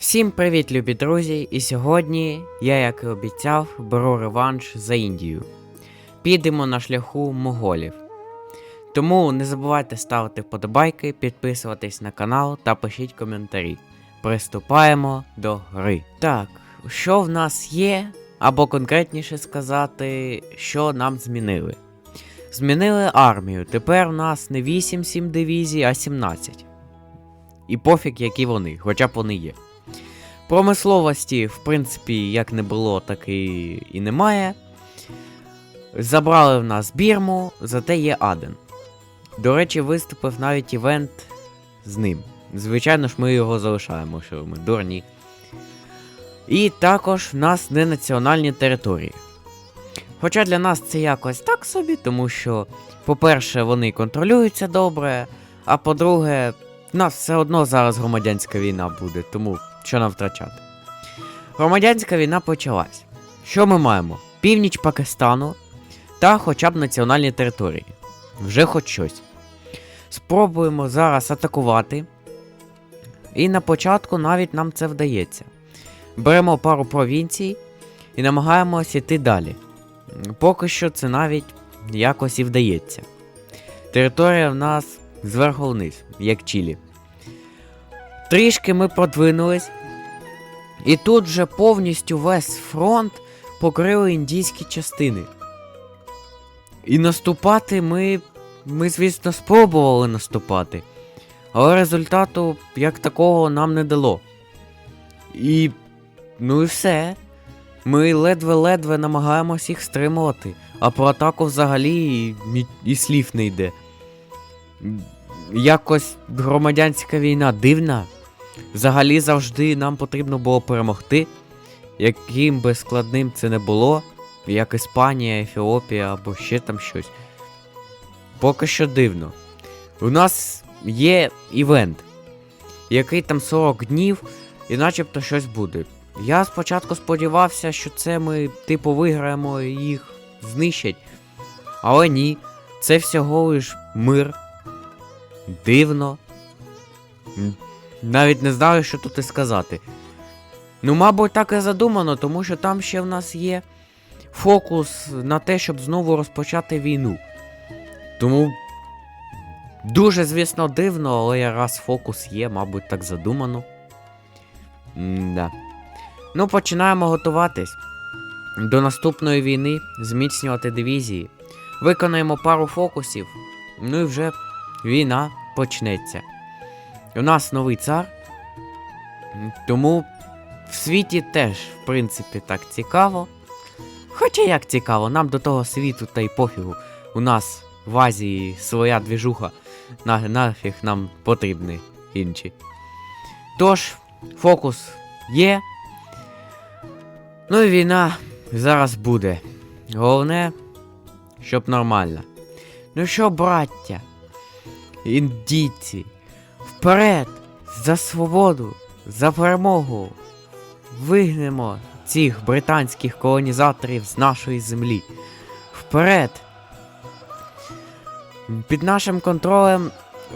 Всім привіт, любі друзі! І сьогодні я, як і обіцяв, беру реванш за Індію. Підемо на шляху моголів. Тому не забувайте ставити вподобайки, підписуватись на канал та пишіть коментарі. Приступаємо до гри. Так, що в нас є, або конкретніше сказати, що нам змінили. Змінили армію. Тепер у нас не 8-7 дивізій, а 17. І пофіг, які вони, хоча б вони є. Промисловості, в принципі, як не було, так і, і немає. Забрали в нас Бірму, зате є Аден. До речі, виступив навіть івент з ним. Звичайно ж, ми його залишаємо, що ми дурні. І також в нас не національні території. Хоча для нас це якось так собі, тому що, по-перше, вони контролюються добре, а по-друге, в нас все одно зараз громадянська війна буде, тому що нам втрачати. Громадянська війна почалась. Що ми маємо? Північ Пакистану та хоча б національні території. Вже хоч щось. Спробуємо зараз атакувати. І на початку навіть нам це вдається. Беремо пару провінцій і намагаємося йти далі. Поки що це навіть якось і вдається. Територія в нас зверху вниз, як Чилі. Трішки ми продвинулись. І тут вже повністю весь фронт покрили індійські частини. І наступати ми. Ми, звісно, спробували наступати. Але результату як такого нам не дало. І. Ну і все. Ми ледве-ледве намагаємось їх стримувати, а про атаку взагалі і, і, і слів не йде. Якось громадянська війна дивна. Взагалі завжди нам потрібно було перемогти, яким би складним це не було, як Іспанія, Ефіопія або ще там щось. Поки що дивно. У нас є івент, який там 40 днів, і начебто щось буде. Я спочатку сподівався, що це ми, типу, виграємо і їх знищать. Але ні, це всього лиш мир. Дивно. М, Навіть не знаю, що тут і сказати. Ну, мабуть, так і задумано, тому що там ще в нас є фокус на те, щоб знову розпочати війну. Тому дуже, звісно, дивно, але раз фокус є, мабуть, так задумано. М-да. Ну, починаємо готуватись. До наступної війни зміцнювати дивізії. Виконаємо пару фокусів. Ну і вже війна почнеться. У нас новий цар. Тому в світі теж, в принципі, так цікаво. Хоча як цікаво, нам до того світу та й пофігу. У нас в Азії своя двіжуха. На, нафіг нам потрібні інші. Тож, фокус є. Ну і війна зараз буде. Головне, щоб нормально. Ну що, браття, індійці, вперед! За свободу, за перемогу! Вигнемо цих британських колонізаторів з нашої землі. Вперед! Під нашим контролем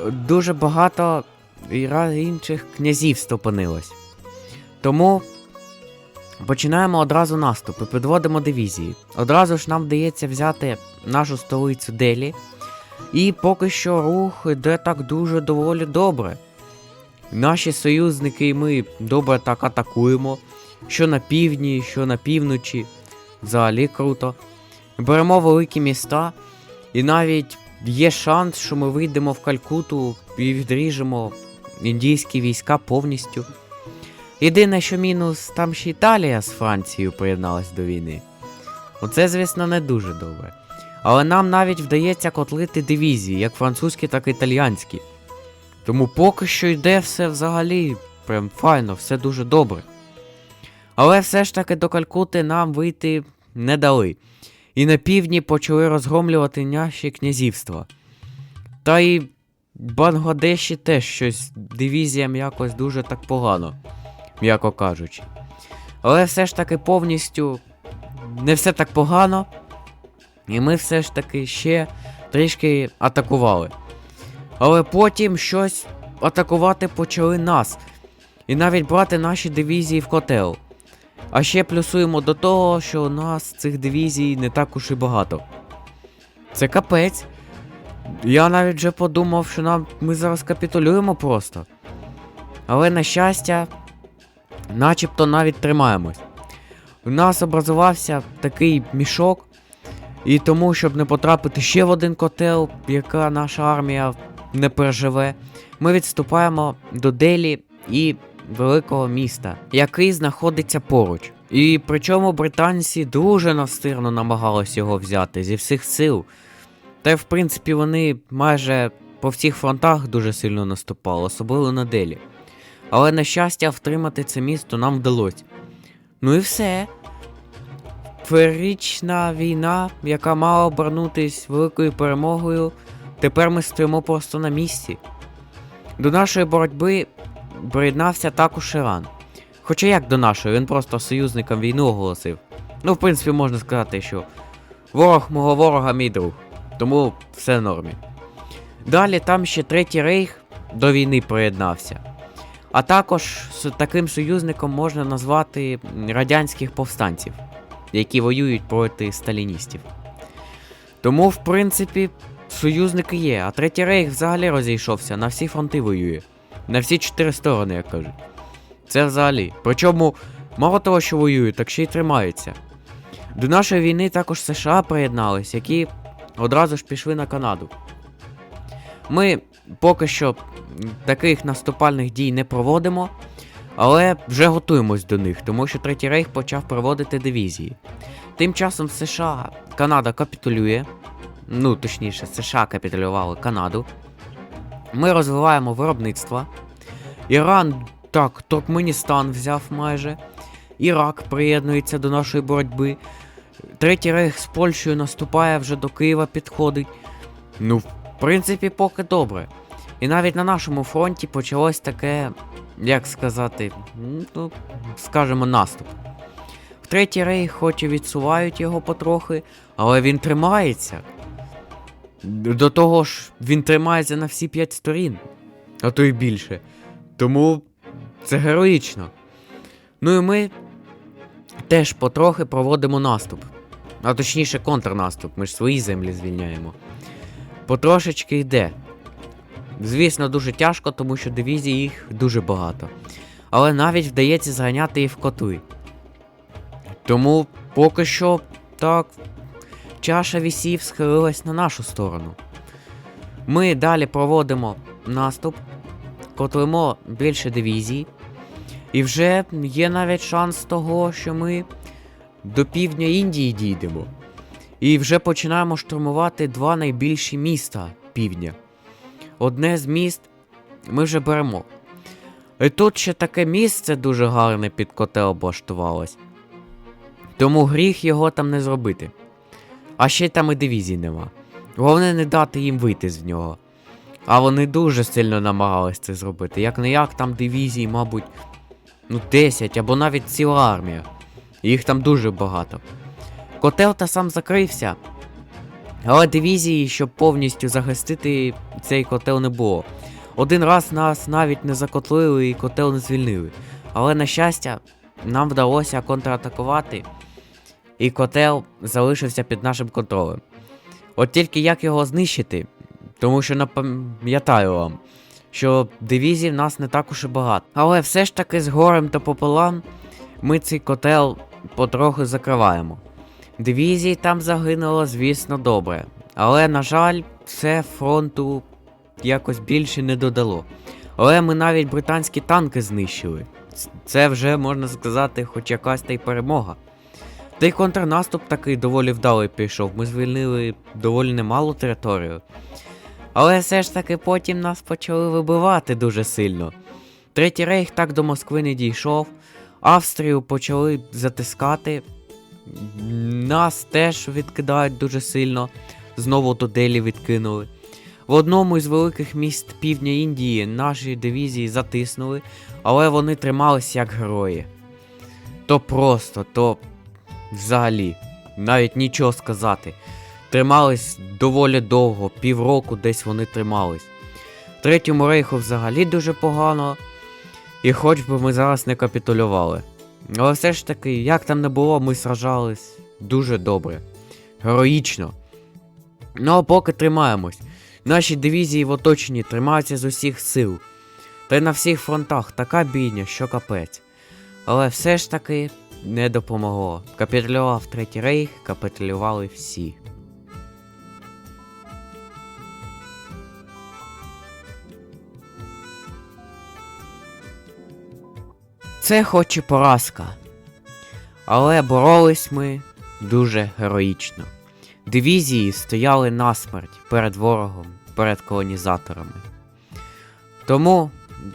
дуже багато інших князівств опинилось. Тому починаємо одразу наступ і підводимо дивізії. Одразу ж нам вдається взяти нашу столицю Делі. І поки що рух іде так дуже доволі добре. Наші союзники і ми добре так атакуємо. Що на півдні, що на півночі. Взагалі круто. Беремо великі міста, і навіть є шанс, що ми вийдемо в Калькуту і відріжемо індійські війська повністю. Єдине, що мінус, там ще Італія з Францією приєдналась до війни. Оце, звісно, не дуже добре. Але нам навіть вдається котлити дивізії, як французькі, так і італіянські. Тому поки що йде все взагалі прям файно, все дуже добре. Але все ж таки до Калькути нам вийти не дали. І на півдні почали розгромлювати наші князівства. Та й в Бангладеші теж щось дивізіям якось дуже так погано, м'яко кажучи. Але все ж таки повністю не все так погано. І ми все ж таки ще трішки атакували. Але потім щось атакувати почали нас. і навіть брати наші дивізії в котел. А ще плюсуємо до того, що у нас цих дивізій не так уж і багато. Це капець. Я навіть вже подумав, що нам ми зараз капітулюємо просто. Але на щастя, начебто навіть тримаємось. У нас образувався такий мішок, і тому, щоб не потрапити ще в один котел, яка наша армія не переживе, ми відступаємо до Делі і великого міста, який знаходиться поруч. І причому британці дуже настирно намагались його взяти зі всіх сил. Та в принципі вони майже по всіх фронтах дуже сильно наступали, особливо на Делі. Але на щастя, втримати це місто нам вдалося. Ну і все. Ферічна війна, яка мала обернутись великою перемогою, тепер ми стоїмо просто на місці. До нашої боротьби приєднався також Іран. Хоча як до нашої, він просто союзникам війну оголосив. Ну, в принципі, можна сказати, що ворог мого ворога мій друг. Тому все в нормі. Далі там ще третій рейх до війни приєднався. А також таким союзником можна назвати радянських повстанців, які воюють проти сталіністів. Тому, в принципі, союзники є, а третій рейх взагалі розійшовся, на всі фронти воює. На всі чотири сторони, як кажуть. Це взагалі. Причому, мало того, що воюють, так ще й тримаються. До нашої війни також США приєднались, які одразу ж пішли на Канаду. Ми поки що таких наступальних дій не проводимо, але вже готуємось до них, тому що Третій Рейх почав проводити дивізії. Тим часом США Канада капітулює. Ну, точніше, США капітулювали Канаду. Ми розвиваємо виробництво. Іран, так, Туркменістан взяв майже. Ірак приєднується до нашої боротьби. Третій рейх з Польщею наступає вже до Києва підходить. Ну, в принципі, поки добре. І навіть на нашому фронті почалось таке, як сказати, ну, скажімо, наступ. В третій рейх, хоч і відсувають його потрохи, але він тримається. До того ж, він тримається на всі п'ять сторін, а то й більше. Тому це героїчно. Ну і ми теж потрохи проводимо наступ. А точніше контрнаступ, ми ж свої землі звільняємо. Потрошечки йде. Звісно, дуже тяжко, тому що дивізій їх дуже багато. Але навіть вдається зганяти і в котли. Тому поки що так, чаша вісів схилилась на нашу сторону. Ми далі проводимо наступ, котлимо більше дивізій. І вже є навіть шанс того, що ми до півдня Індії дійдемо. І вже починаємо штурмувати два найбільші міста півдня. Одне з міст ми вже беремо. І тут ще таке місце дуже гарне під котел облаштувалось. Тому гріх його там не зробити. А ще там і дивізій нема. Головне не дати їм вийти з нього. А вони дуже сильно намагались це зробити. Як не як там дивізій, мабуть, ну 10 або навіть ціла армія. Їх там дуже багато. Котел та сам закрився. Але дивізії, щоб повністю захистити цей котел не було. Один раз нас навіть не закотлили і котел не звільнили. Але, на щастя, нам вдалося контратакувати, і котел залишився під нашим контролем. От тільки як його знищити, тому що напам'ятаю вам, що дивізій в нас не так уж і багато. Але все ж таки з горем та пополам ми цей котел потроху закриваємо. Дивізій там загинуло, звісно, добре. Але, на жаль, все фронту якось більше не додало. Але ми навіть британські танки знищили. Це вже можна сказати, хоч якась та й перемога. Та й контрнаступ такий доволі вдалий пішов. Ми звільнили доволі немалу територію. Але все ж таки потім нас почали вибивати дуже сильно. Третій рейх так до Москви не дійшов. Австрію почали затискати. Нас теж відкидають дуже сильно. Знову до Делі відкинули. В одному із великих міст півдня Індії наші дивізії затиснули, але вони тримались як герої. То просто, то взагалі, навіть нічого сказати. Тримались доволі довго, півроку десь вони тримались. Третьому рейху взагалі дуже погано. І хоч би ми зараз не капітулювали. Але все ж таки, як там не було, ми сражались дуже добре. Героїчно. Ну а поки тримаємось. Наші дивізії в оточенні тримаються з усіх сил. Та й на всіх фронтах така бійня, що капець. Але все ж таки не допомогло. Капітулював Третій рейх, капітулювали всі. Це хоч і поразка. Але боролись ми дуже героїчно. Дивізії стояли насмерть перед ворогом, перед колонізаторами. Тому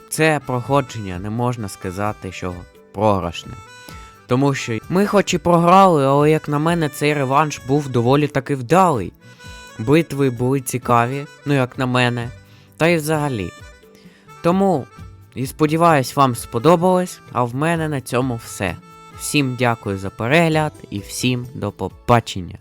це проходження не можна сказати, що програшне. Тому що ми хоч і програли, але як на мене, цей реванш був доволі таки вдалий. Битви були цікаві, ну як на мене, та й взагалі. Тому і сподіваюсь, вам сподобалось, а в мене на цьому все. Всім дякую за перегляд і всім до побачення.